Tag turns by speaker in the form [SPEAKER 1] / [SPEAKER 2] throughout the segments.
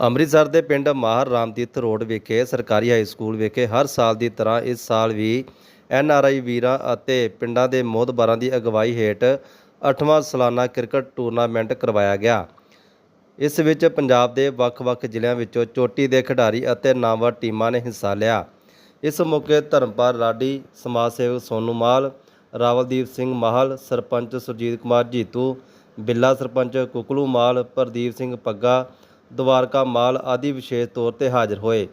[SPEAKER 1] ਅੰਮ੍ਰਿਤਸਰ ਦੇ ਪਿੰਡ ਮਾਹਰ ਰਾਮਤੀਰਥ ਰੋਡ ਵਿਖੇ ਸਰਕਾਰੀ ਹਾਈ ਸਕੂਲ ਵਿਖੇ ਹਰ ਸਾਲ ਦੀ ਤਰ੍ਹਾਂ ਇਸ ਸਾਲ ਵੀ ਐਨ ਆਰ ਆਈ ਵੀਰਾਂ ਅਤੇ ਪਿੰਡਾਂ ਦੇ ਮੋਹਤਬਾਰਾਂ ਦੀ ਅਗਵਾਈ ਹੇਠ 8ਵਾਂ ਸਾਲਾਨਾ ਕ੍ਰਿਕਟ ਟੂਰਨਾਮੈਂਟ ਕਰਵਾਇਆ ਗਿਆ। ਇਸ ਵਿੱਚ ਪੰਜਾਬ ਦੇ ਵੱਖ-ਵੱਖ ਜ਼ਿਲ੍ਹਿਆਂ ਵਿੱਚੋਂ ਚੋਟੀ ਦੇ ਖਿਡਾਰੀ ਅਤੇ ਨਾਮਵਰ ਟੀਮਾਂ ਨੇ ਹਿੱਸਾ ਲਿਆ। ਇਸ ਮੌਕੇ ਧਰਮਪਾਲ ਰਾਡੀ, ਸਮਾਜ ਸੇਵਕ ਸੋਨੂ ਮਾਲ, ਰਾਵਲਦੀਪ ਸਿੰਘ ਮਾਹਲ, ਸਰਪੰਚ ਸੁਰਜੀਤ ਕੁਮਾਰ ਜੀਤੂ, ਬਿੱਲਾ ਸਰਪੰਚ ਕੁਕਲੂ ਮਾਲ, ਪ੍ਰਦੀਪ ਸਿੰਘ ਪੱਗਾ ਦਵਾਰਕਾ ਮਾਲ ਆਦਿ ਵਿਸ਼ੇਸ਼ ਤੌਰ ਤੇ ਹਾਜ਼ਰ ਹੋਏ।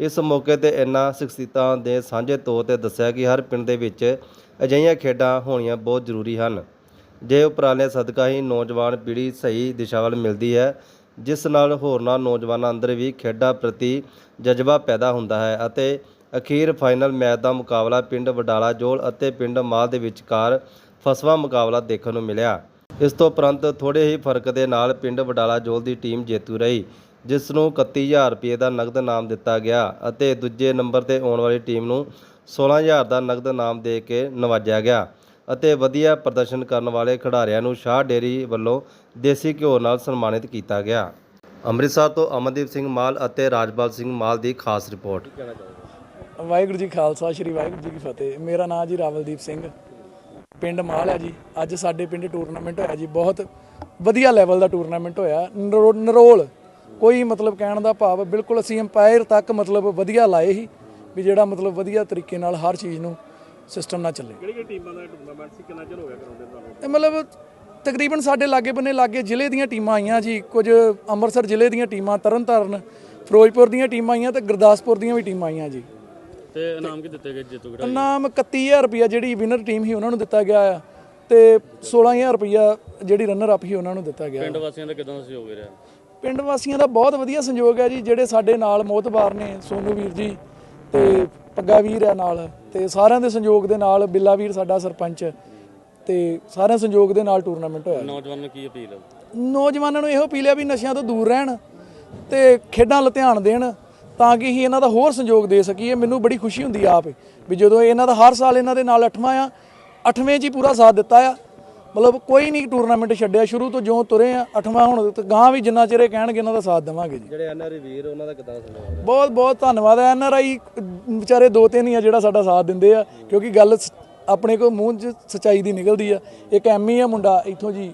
[SPEAKER 1] ਇਸ ਮੌਕੇ ਤੇ ਇਨ੍ਹਾਂ ਸ਼ਖਸੀਅਤਾਂ ਦੇ ਸਾਂਝੇ ਤੌਰ ਤੇ ਦੱਸਿਆ ਕਿ ਹਰ ਪਿੰਡ ਦੇ ਵਿੱਚ ਅਜਿਹੀਆਂ ਖੇਡਾਂ ਹੋਣੀਆਂ ਬਹੁਤ ਜ਼ਰੂਰੀ ਹਨ। ਜੇ ਉਪਰਾਲੇ ਸਦਕਾ ਹੀ ਨੌਜਵਾਨ ਪੀੜ੍ਹੀ ਸਹੀ ਦਿਸ਼ਾ ਵੱਲ ਮਿਲਦੀ ਹੈ, ਜਿਸ ਨਾਲ ਹੋਰਨਾਂ ਨੌਜਵਾਨਾਂ ਅੰਦਰ ਵੀ ਖੇਡਾਂ ਪ੍ਰਤੀ ਜਜ਼ਬਾ ਪੈਦਾ ਹੁੰਦਾ ਹੈ ਅਤੇ ਅਖੀਰ ਫਾਈਨਲ ਮੈਚ ਦਾ ਮੁਕਾਬਲਾ ਪਿੰਡ ਵਡਾਲਾ ਜੋਲ ਅਤੇ ਪਿੰਡ ਮਾਲ ਦੇ ਵਿਚਕਾਰ ਫਸਵਾ ਮੁਕਾਬਲਾ ਦੇਖਣ ਨੂੰ ਮਿਲਿਆ। ਇਸ ਤੋਂ ਉਪਰੰਤ ਥੋੜੇ ਹੀ ਫ਼ਰਕ ਦੇ ਨਾਲ ਪਿੰਡ ਵਡਾਲਾ ਜੋਲ ਦੀ ਟੀਮ ਜੇਤੂ ਰਹੀ, ਜਿਸ ਨੂੰ 31000 ਰੁਪਏ ਦਾ ਨਗਦ ਇਨਾਮ ਦਿੱਤਾ ਗਿਆ ਅਤੇ ਦੂਜੇ ਨੰਬਰ ਤੇ ਆਉਣ ਵਾਲੀ ਟੀਮ ਨੂੰ 16000 ਦਾ ਨਗਦ ਇਨਾਮ ਦੇ ਕੇ ਨਵਾਜਿਆ ਗਿਆ ਅਤੇ ਵਧੀਆ ਪ੍ਰਦਰਸ਼ਨ ਕਰਨ ਵਾਲੇ ਖਿਡਾਰੀਆਂ ਨੂੰ ਸ਼ਾਹ ਡੇਰੀ ਵੱਲੋਂ ਦੇਸੀ ਘਿਓ ਨਾਲ ਸਨਮਾਨਿਤ ਕੀਤਾ ਗਿਆ। ਅੰਮ੍ਰਿਤਸਰ ਤੋਂ ਅਮਨਦੀਪ ਸਿੰਘ ਮਾਲ ਅਤੇ ਰਾਜਪਾਲ ਸਿੰਘ ਮਾਲ ਦੀ ਖਾਸ ਰਿਪੋਰਟ।
[SPEAKER 2] ਵਾਹਿਗੁਰੂ ਜੀ ਖਾਲਸਾ, ਸ੍ਰੀ ਵਾਹਿਗੁਰੂ ਜੀ ਕੀ ਫਤਿਹ। ਮੇਰਾ ਨਾਮ ਜੀ ਰਾਵਲਦੀਪ ਸਿੰਘ। ਪਿੰਡ ਮਾਲ ਹੈ ਜੀ। ਅੱਜ ਸਾਡੇ ਪਿੰਡ ਟੂਰਨਾਮੈਂਟ ਹੋਇਆ ਜੀ ਬਹੁਤ ਵਧੀਆ ਲੈਵਲ ਦਾ ਟੂਰਨਾਮੈਂਟ ਹੋਇਆ। ਨਰੋ- ਨਰੋਲ ਕੋਈ ਮਤਲਬ ਕਹਿਣ ਦਾ ਭਾਵ ਬਿਲਕੁਲ ਅਸੀਂ ਅੰਪਾਇਰ ਤੱਕ ਮਤਲਬ ਵਧੀਆ ਲਾਏ ਸੀ ਵੀ ਜਿਹੜਾ ਮਤਲਬ ਵਧੀਆ ਤਰੀਕੇ ਨਾਲ ਹਰ ਚੀਜ਼ ਨੂੰ ਸਿਸਟਮ ਨਾਲ ਚੱਲੇ।
[SPEAKER 3] ਕਿਹੜੀ ਕਿਹੜੀ ਟੀਮਾਂ ਦਾ ਟੂਰਨਾਮੈਂਟ ਸੀ? ਕਿੰਨਾ ਚਿਰ ਹੋ ਗਿਆ ਕਰਾਉਂਦੇ ਤੁਹਾਨੂੰ?
[SPEAKER 2] ਇਹ ਮਤਲਬ ਤਕਰੀਬਨ ਸਾਡੇ ਲਾਗੇ ਬੰਨੇ ਲਾਗੇ ਜ਼ਿਲ੍ਹੇ ਦੀਆਂ ਟੀਮਾਂ ਆਈਆਂ ਜੀ। ਕੁਝ ਅੰਮ੍ਰਿਤਸਰ ਜ਼ਿਲ੍ਹੇ ਦੀਆਂ ਟੀਮਾਂ ਤਰਨਤਾਰਨ ਫਿਰੋਜ਼ਪੁਰ ਦੀਆਂ ਟੀਮਾਂ ਆਈਆਂ ਤੇ ਗੁਰਦਾਸਪੁਰ ਦੀਆਂ ਵੀ ਟੀਮਾਂ ਆਈਆਂ ਜੀ।
[SPEAKER 3] ਤੇ ਇਨਾਮ ਕੀ ਦਿੱਤੇ ਗਏ ਜੇਤੂ ਖਿਡਾਰੀ?
[SPEAKER 2] ਇਨਾਮ 31000 ਰੁਪਇਆ ਜਿਹੜੀ ਵਿਨਰ ਟੀਮ ਸੀ ਉਹਨਾਂ ਨੂੰ ਦਿੱਤਾ ਗਿਆ ਆ ਤੇ 16000 ਰੁਪਇਆ ਜਿਹੜੀ ਰਨਰ ਅਪ ਸੀ ਉਹਨਾਂ ਨੂੰ ਦਿੱਤਾ ਗਿਆ
[SPEAKER 3] ਪਿੰਡ ਵਾਸੀਆਂ ਦਾ ਕਿਦਾਂ ਸਹਿਯੋਗ ਰਿਹਾ?
[SPEAKER 2] ਪਿੰਡ ਵਾਸੀਆਂ ਦਾ ਬਹੁਤ ਵਧੀਆ ਸੰਯੋਗ ਹੈ ਜੀ ਜਿਹੜੇ ਸਾਡੇ ਨਾਲ ਮੋਤਬਾਰ ਨੇ ਸੋਨੂ ਵੀਰ ਜੀ ਤੇ ਪੱਗਾ ਵੀਰ ਹੈ ਨਾਲ ਤੇ ਸਾਰਿਆਂ ਦੇ ਸੰਯੋਗ ਦੇ ਨਾਲ ਬਿੱਲਾ ਵੀਰ ਸਾਡਾ ਸਰਪੰਚ ਤੇ ਸਾਰਿਆਂ ਸੰਯੋਗ ਦੇ ਨਾਲ ਟੂਰਨਾਮੈਂਟ ਹੋਇਆ।
[SPEAKER 3] ਨੌਜਵਾਨਾਂ ਨੂੰ ਕੀ ਅਪੀਲ ਹੈ?
[SPEAKER 2] ਨੌਜਵਾਨਾਂ ਨੂੰ ਇਹੋ ਅਪੀਲ ਹੈ ਵੀ ਨਸ਼ਿਆਂ ਤੋਂ ਦੂਰ ਰਹਿਣ ਤੇ ਖੇਡਾਂ ਵੱਲ ਧਿਆਨ ਦੇਣ ਤਾਂ ਕਿ ਅਸੀਂ ਇਹਨਾਂ ਦਾ ਹੋਰ ਸੰਯੋਗ ਦੇ ਸਕੀਏ ਮੈਨੂੰ ਬੜੀ ਖੁਸ਼ੀ ਹੁੰਦੀ ਆ ਆਪ ਵੀ ਜਦੋਂ ਇਹਨਾਂ ਦਾ ਹਰ ਸਾਲ ਇਹਨਾਂ ਦੇ ਨਾਲ ਅੱਠਵਾਂ ਆ ਅੱਠਵੇਂ 'ਚ ਹੀ ਪੂਰਾ ਸਾਥ ਦਿੱਤਾ ਆ। ਮਤਲਬ ਕੋਈ ਨਹੀਂ ਟੂਰਨਾਮੈਂਟ ਛੱਡਿਆ ਸ਼ੁਰੂ ਤੋਂ ਜਿਉਂ ਤੁਰੇ ਆ ਅੱਠਵਾਂ ਹੁਣ ਗਾਂ ਵੀ ਜਿੰਨਾ ਚਿਰ ਇਹ ਕਹਿਣਗੇ ਇਹਨਾਂ ਦਾ ਸਾਥ ਦੇਵਾਂਗੇ ਜੀ।
[SPEAKER 1] ਜਿਹੜੇ ਐਨ ਆਰ ਵੀਰ ਉਹਨਾਂ ਦਾ ਕਿਦਾਂ ਸੁਣਾਓ
[SPEAKER 2] ਬਹੁਤ ਬਹੁਤ ਧੰਨਵਾਦ ਐ ਆਈ ਵਿਚਾਰੇ ਦੋ ਤਿੰਨ ਹੀ ਆ ਜਿਹੜਾ ਸਾਡਾ ਸਾਥ ਦਿੰਦੇ ਆ ਕਿਉਂਕਿ ਗੱਲ ਆਪਣੇ ਕੋ ਮੂੰਹ 'ਚ ਸਚਾਈ ਦੀ ਨਿਕਲਦੀ ਆ। ਇੱਕ ਐਮੀ ਆ ਮੁੰਡਾ ਇੱਥੋਂ ਜੀ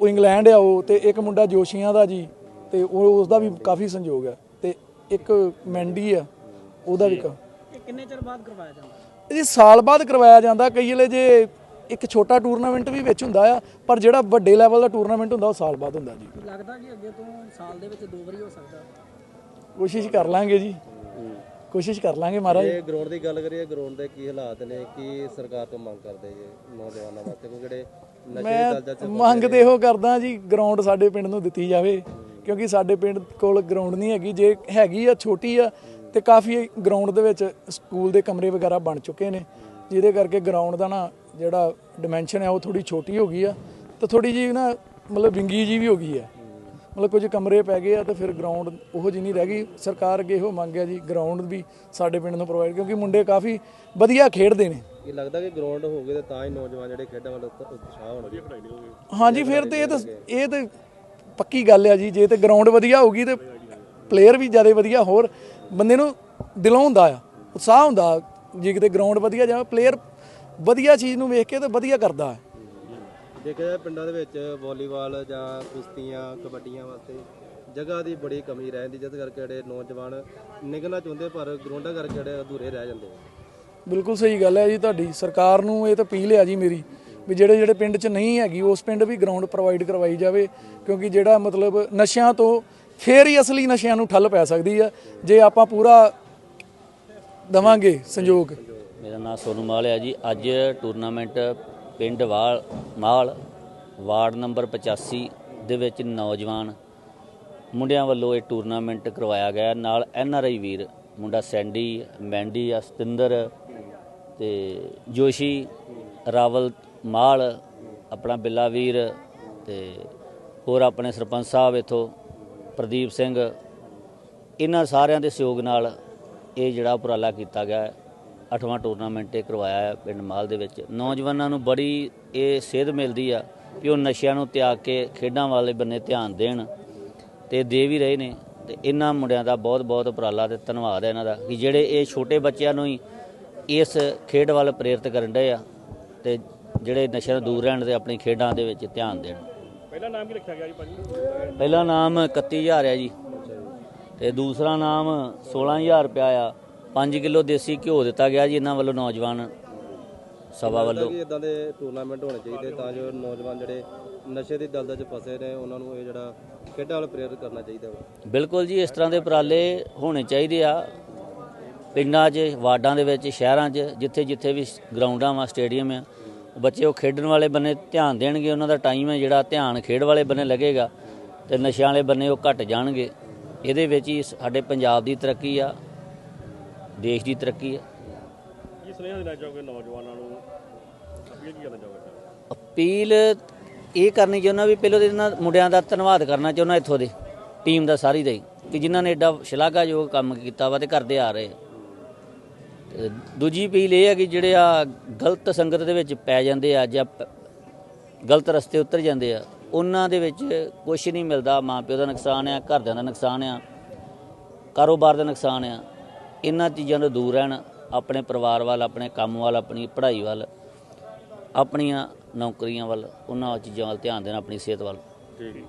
[SPEAKER 2] ਉਹ ਇੰਗਲੈਂਡ ਆ ਉਹ ਤੇ ਇੱਕ ਮੁੰਡਾ ਜੋਸ਼ੀਆਂ ਦਾ ਜੀ ਤੇ ਉਹ ਉਸ ਦਾ ਵੀ ਕਾਫੀ ਸੰਯੋਗ ਆ। ਇੱਕ ਮੈਂਡੀ ਆ ਉਹਦਾ ਵੀ ਕਿੰਨੇ ਚਿਰ ਬਾਅਦ ਕਰਵਾਇਆ ਜਾਂਦਾ? ਇਹ ਸਾਲ ਬਾਅਦ ਕਰਵਾਇਆ ਜਾਂਦਾ ਕਈ ਵੇਲੇ ਜੇ ਇੱਕ ਛੋਟਾ ਟੂਰਨਾਮੈਂਟ ਵੀ ਵਿੱਚ ਹੁੰਦਾ ਆ ਪਰ ਜਿਹੜਾ ਵੱਡੇ ਲੈਵਲ ਦਾ ਟੂਰਨਾਮੈਂਟ ਹੁੰਦਾ ਉਹ ਸਾਲ ਬਾਅਦ ਹੁੰਦਾ ਜੀ।
[SPEAKER 4] ਲੱਗਦਾ ਕਿ ਅੱਗੇ ਤੋਂ ਸਾਲ ਦੇ ਵਿੱਚ ਦੋ ਵਾਰੀ ਹੋ ਸਕਦਾ।
[SPEAKER 2] ਕੋਸ਼ਿਸ਼ ਕਰ ਲਾਂਗੇ ਜੀ। ਕੋਸ਼ਿਸ਼ ਕਰ ਲਾਂਗੇ ਮਹਾਰਾਜ।
[SPEAKER 1] ਇਹ ਗਰਾਊਂਡ ਦੀ ਗੱਲ ਕਰੀਏ ਗਰਾਊਂਡ ਦੇ ਕੀ ਹਾਲਾਤ ਨੇ ਕੀ ਸਰਕਾਰ ਤੋਂ ਮੰਗ ਕਰਦੇ ਜੀ ਨੌਜਵਾਨਾਂ ਵਾਸਤੇ? ਕਿਉਂਕਿ ਜਿਹੜੇ ਨਸ਼ੇ ਦੀ
[SPEAKER 2] ਮੈਂ
[SPEAKER 1] ਦਲਦਲ ਚ
[SPEAKER 2] ਮੰਗ ਤੇ ਇਹੋ ਕਰਦਾ ਜੀ ਗਰਾਊਂਡ ਸਾਡੇ ਪਿੰਡ ਨੂੰ ਦਿੱਤੀ ਜਾਵੇ। ਕਿਉਂਕਿ ਸਾਡੇ ਪਿੰਡ ਕੋਲ ਗਰਾਊਂਡ ਨਹੀਂ ਹੈਗੀ ਜੇ ਹੈਗੀ ਆ ਛੋਟੀ ਆ ਤੇ ਕਾਫੀ ਗਰਾਊਂਡ ਦੇ ਵਿੱਚ ਸਕੂਲ ਦੇ ਕਮਰੇ ਵਗੈਰਾ ਬਣ ਚੁੱਕੇ ਨੇ। ਜਿਹਦੇ ਕਰਕੇ ਗਰਾਊਂਡ ਦਾ ਨਾ ਜਿਹੜਾ ਡਿਮੈਂਸ਼ਨ ਹੈ ਉਹ ਥੋੜੀ ਛੋਟੀ ਹੋ ਗਈ ਆ। ਤੇ ਥੋੜੀ ਜੀ ਨਾ ਮਤਲਬ ਵਿੰਗੀ ਜੀ ਵੀ ਹੋ ਗਈ ਆ। ਮਤਲਬ ਕੁਝ ਕਮਰੇ ਪੈ ਗਏ ਆ ਤੇ ਫਿਰ ਗਰਾਊਂਡ ਉਹੋ ਜਿਹੀ ਨਹੀਂ ਰਹਿ ਗਈ। ਸਰਕਾਰ ਅੱਗੇ ਇਹੋ ਮੰਗਿਆ ਜੀ ਗਰਾਊਂਡ ਵੀ ਸਾਡੇ ਪਿੰਡ ਨੂੰ ਪ੍ਰੋਵਾਈਡ ਕਿਉਂਕਿ ਮੁੰਡੇ ਕਾਫੀ ਵਧੀਆ ਖੇਡਦੇ ਨੇ।
[SPEAKER 1] ਕੀ ਲੱਗਦਾ ਕਿ ਗਰਾਊਂਡ ਹੋਵੇ ਤੇ ਤਾਂ ਹੀ ਨੌਜਵਾਨ ਜਿਹੜੇ ਖੇਡਾਂ ਵੱਲ ਉਤ- ਉਤਸ਼ਾਹ ਹੋਣਗੇ।
[SPEAKER 2] ਹਾਂਜੀ ਫਿਰ ਤੇ ਇਹ ਤਾਂ ਇਹ ਤਾਂ ਪੱਕੀ ਗੱਲ ਆ ਜੀ ਜੇ ਤੇ ਗਰਾਊਂਡ ਵਧੀਆ ਹੋਊਗੀ ਤੇ ਪਲੇਅਰ ਵੀ ਜ਼ਿਆਦਾ ਵਧੀਆ ਹੋਰ ਬੰਦੇ ਨੂੰ ਦਿਲੋਂ ਹੁੰਦਾ ਆ ਉਤਸ਼ਾਹ ਹੁੰਦਾ ਜੇ ਕਿਤੇ ਗਰਾਊਂਡ ਵਧੀਆ ਜਾਵੇ ਪਲੇਅਰ ਵਧੀਆ ਚੀਜ਼ ਨੂੰ ਵੇਖ ਕੇ ਤੇ ਵਧੀਆ ਕਰਦਾ ਹੈ
[SPEAKER 1] ਦੇਖਿਆ ਜਾਏ ਪਿੰਡਾਂ ਦੇ ਵਿੱਚ ਵਾਲੀਬਾਲ ਜਾਂ ਕੁਸ਼ਤੀਆਂ ਕਬੱਡੀਆਂ ਵਾਸਤੇ ਜਗ੍ਹਾ ਦੀ ਬੜੀ ਕਮੀ ਰਹਿੰਦੀ ਜਿਸ ਕਰਕੇ ਜਿਹੜੇ ਨੌਜਵਾਨ ਨਿਕਲਣਾ ਚਾਹੁੰਦੇ ਪਰ ਗਰਾਊਂਡਾਂ ਕਰਕੇ ਜਿਹੜੇ ਅਧੂਰੇ ਰਹਿ ਜਾਂਦੇ ਆ।
[SPEAKER 2] ਬਿਲਕੁਲ ਸਹੀ ਗੱਲ ਹੈ ਜੀ ਤੁਹਾਡੀ ਸਰਕਾਰ ਨੂੰ ਇਹ ਤਾਂ ਅਪੀਲ ਹੈ ਜੀ ਮੇਰੀ ਵੀ ਜਿਹੜੇ ਜਿਹੜੇ ਪਿੰਡ 'ਚ ਨਹੀਂ ਹੈਗੀ, ਉਸ ਪਿੰਡ ਵੀ ਗਰਾਊਂਡ ਪ੍ਰੋਵਾਈਡ ਕਰਵਾਈ ਜਾਵੇ, ਕਿਉਂਕਿ ਜਿਹੜਾ ਮਤਲਬ ਨਸ਼ਿਆਂ ਤੋਂ ਫੇਰ ਹੀ ਅਸਲੀ ਨਸ਼ਿਆਂ ਨੂੰ ਠੱਲ ਪੈ ਸਕਦੀ ਹੈ ਜੇ ਆਪਾਂ ਪੂਰਾ ਦਵਾਂਗੇ ਸੰਯੋਗ
[SPEAKER 5] ਮੇਰਾ ਨਾਮ ਸੋਨੂ ਮਾਲ ਹੈ ਜੀ। ਅੱਜ ਟੂਰਨਾਮੈਂਟ ਪਿੰਡ ਵਾਲ, ਮਾਲ, ਵਾਰਡ ਨੰਬਰ 85 ਦੇ ਵਿੱਚ ਨੌਜਵਾਨ ਮੁੰਡਿਆਂ ਵੱਲੋਂ ਇਹ ਟੂਰਨਾਮੈਂਟ ਕਰਵਾਇਆ ਗਿਆ। ਨਾਲ ਐਨ ਆਰ ਆਈ ਵੀਰ, ਮੁੰਡਾ ਸੈਂਡੀ ਮੈਂਡੀ ਆ ਸਤਿੰਦਰ ਤੇ ਜੋਸ਼ੀ ਰਾਵਲ ਮਾਲ, ਆਪਣਾ ਬਿੱਲਾ ਵੀਰ ਤੇ ਹੋਰ ਆਪਣੇ ਸਰਪੰਚ ਸਾਹਿਬ ਇਥੋਂ ਪ੍ਰਦੀਪ ਸਿੰਘ। ਇਹਨਾਂ ਸਾਰਿਆਂ ਦੇ ਸਹਿਯੋਗ ਨਾਲ ਇਹ ਜਿਹੜਾ ਉਪਰਾਲਾ ਕੀਤਾ ਗਿਆ ਹੈ। ਅੱਠਵਾਂ ਟੂਰਨਾਮੈਂਟ ਇਹ ਕਰਵਾਇਆ ਹੈ ਪਿੰਡ ਮਾਲ ਦੇ ਵਿੱਚ। ਨੌਜਵਾਨਾਂ ਨੂੰ ਬੜੀ ਇਹ ਸੇਧ ਮਿਲਦੀ ਆ ਕਿ ਉਹ ਨਸ਼ਿਆਂ ਨੂੰ ਤਿਆਗ ਕੇ ਖੇਡਾਂ ਵਾਲੇ ਬੰਨੇ ਧਿਆਨ ਦੇਣ ਤੇ ਦੇ ਵੀ ਰਹੇ ਨੇ। ਤੇ ਇਹਨਾਂ ਮੁੰਡਿਆਂ ਦਾ ਬਹੁਤ ਬਹੁਤ ਉਪਰਾਲਾ ਤੇ ਧੰਨਵਾਦ ਹੈ ਇਹਨਾਂ ਦਾ ਕਿ ਜਿਹੜੇ ਇਹ ਛੋਟੇ ਬੱਚਿਆਂ ਨੂੰ ਹੀ ਇਸ ਖੇਡ ਵੱਲ ਪ੍ਰੇਰਿਤ ਕਰਨ ਡਏ ਆ। ਤੇ ਜਿਹੜੇ ਨਸ਼ਿਆਂ ਤੋਂ ਦੂਰ ਰਹਿਣ ਤੇ ਆਪਣੀ ਖੇਡਾਂ ਦੇ ਵਿੱਚ ਧਿਆਨ ਦੇਣ।
[SPEAKER 3] ਪਹਿਲਾ ਨਾਮ ਕੀ ਰੱਖਿਆ ਗਿਆ ਜੀ ਭਾਜੀ?
[SPEAKER 5] ਪਹਿਲਾ ਨਾਮ 31000 ਹੈ ਜੀ। ਤੇ ਦੂਸਰਾ ਨਾਮ 16000 ਰੁਪਇਆ ਆ। 5 ਕਿਲੋ ਦੇਸੀ ਘਿਓ ਦਿੱਤਾ ਗਿਆ ਜੀ ਇਹਨਾਂ ਵੱਲੋਂ ਨੌਜਵਾਨ ਸਭਾ ਵੱਲੋਂ।
[SPEAKER 1] ਕਿ ਇਦਾਂ ਦੇ ਟੂਰਨਾਮੈਂਟ ਹੋਣੇ ਚਾਹੀਦੇ ਤਾਂ ਜੋ ਨੌਜਵਾਨ ਜਿਹੜੇ ਨਸ਼ੇ ਦੀ ਦਲਦਲ 'ਚ ਫਸੇ ਨੇ ਉਹਨਾਂ ਨੂੰ ਇਹ ਜਿਹੜਾ ਖੇਡਾਂ ਵੱਲ ਪ੍ਰੇਰਿਤ ਕਰਨਾ ਚਾਹੀਦਾ ਵਾ।
[SPEAKER 5] ਬਿਲਕੁਲ ਜੀ ਇਸ ਤਰ੍ਹਾਂ ਦੇ ਉਪਰਾਲੇ ਹੋਣੇ ਚਾਹੀਦੇ ਆ। ਪਿੰਡਾਂ 'ਚ ਵਾਰਡਾਂ ਦੇ ਵਿੱਚ ਸ਼ਹਿਰਾਂ 'ਚ ਜਿੱਥੇ ਜਿੱਥੇ ਵੀ ਗਰਾਊਂਡਾਂ ਵਾ ਸਟੇਡੀਅਮ ਆ ਬੱਚੇ ਉਹ ਖੇਡਣ ਵਾਲੇ ਬੰਨੇ ਧਿਆਨ ਦੇਣਗੇ ਉਹਨਾਂ ਦਾ ਟਾਈਮ ਹੈ ਜਿਹੜਾ ਧਿਆਨ ਖੇਡ ਵਾਲੇ ਬੰਨੇ ਲੱਗੇਗਾ ਤੇ ਨਸ਼ਿਆਂ ਵਾਲੇ ਬੰਨੇ ਉਹ ਘਟ ਜਾਣਗੇ। ਇਹਦੇ ਵਿੱਚ ਹੀ ਸਾਡੇ ਪੰਜਾਬ ਦੀ ਤਰੱਕੀ ਆ ਦੇਸ਼ ਦੀ ਤਰੱਕੀ ਆ।
[SPEAKER 3] ਕੀ ਸੁਨੇਹਾ ਦੇਣਾ ਚਾਹੋਗੇ ਨੌਜਵਾਨਾਂ ਨੂੰ? ਅਪੀਲ ਕੀ ਕਰਨਾ ਚਾਹੋਗੇ?
[SPEAKER 5] ਅਪੀਲ ਇਹ ਕਰਨੀ ਚਾਹੁੰਦਾ ਵੀ ਪਹਿਲਾਂ ਤਾਂ ਇਹਨਾਂ ਮੁੰਡਿਆਂ ਦਾ ਧੰਨਵਾਦ ਕਰਨਾ ਚਾਹੁੰਦਾ ਇੱਥੋਂ ਦੇ ਟੀਮ ਦਾ ਸਾਰੀ ਦਾ ਹੀ ਕਿ ਜਿਨ੍ਹਾਂ ਨੇ ਐਡਾ ਸ਼ਲਾਘਾਯੋਗ ਕੰਮ ਕੀਤਾ ਵਾ ਤੇ ਕਰਦੇ ਆ ਰਹੇ ਦੂਜੀ ਪੀਲ ਇਹ ਹੈ ਕਿ ਜਿਹੜੇ ਆ ਗਲਤ ਸੰਗਤ ਦੇ ਵਿੱਚ ਪੈ ਜਾਂਦੇ ਆ, ਜਾਂ ਪ- ਗਲਤ ਰਸਤੇ ਉਤਰ ਜਾਂਦੇ ਆ, ਉਹਨਾਂ ਦੇ ਵਿੱਚ ਕੁਝ ਨਹੀਂ ਮਿਲਦਾ। ਮਾਂ ਪਿਓ ਦਾ ਨੁਕਸਾਨ ਆ, ਘਰਦਿਆਂ ਦਾ ਨੁਕਸਾਨ ਆ, ਕਾਰੋਬਾਰ ਦਾ ਨੁਕਸਾਨ ਆ। ਇਹਨਾਂ ਚੀਜ਼ਾਂ ਤੋਂ ਦੂਰ ਰਹਿਣ, ਆਪਣੇ ਪਰਿਵਾਰ ਵੱਲ, ਆਪਣੇ ਕੰਮ ਵੱਲ, ਆਪਣੀ ਪੜ੍ਹਾਈ ਵੱਲ, ਆਪਣੀਆਂ ਨੌਕਰੀਆਂ ਵੱਲ, ਉਹਨਾਂ ਚੀਜ਼ਾਂ ਵੱਲ ਧਿਆਨ ਦੇਣਾ, ਆਪਣੀ ਸਿਹਤ ਵੱਲ।
[SPEAKER 3] ਠੀਕ।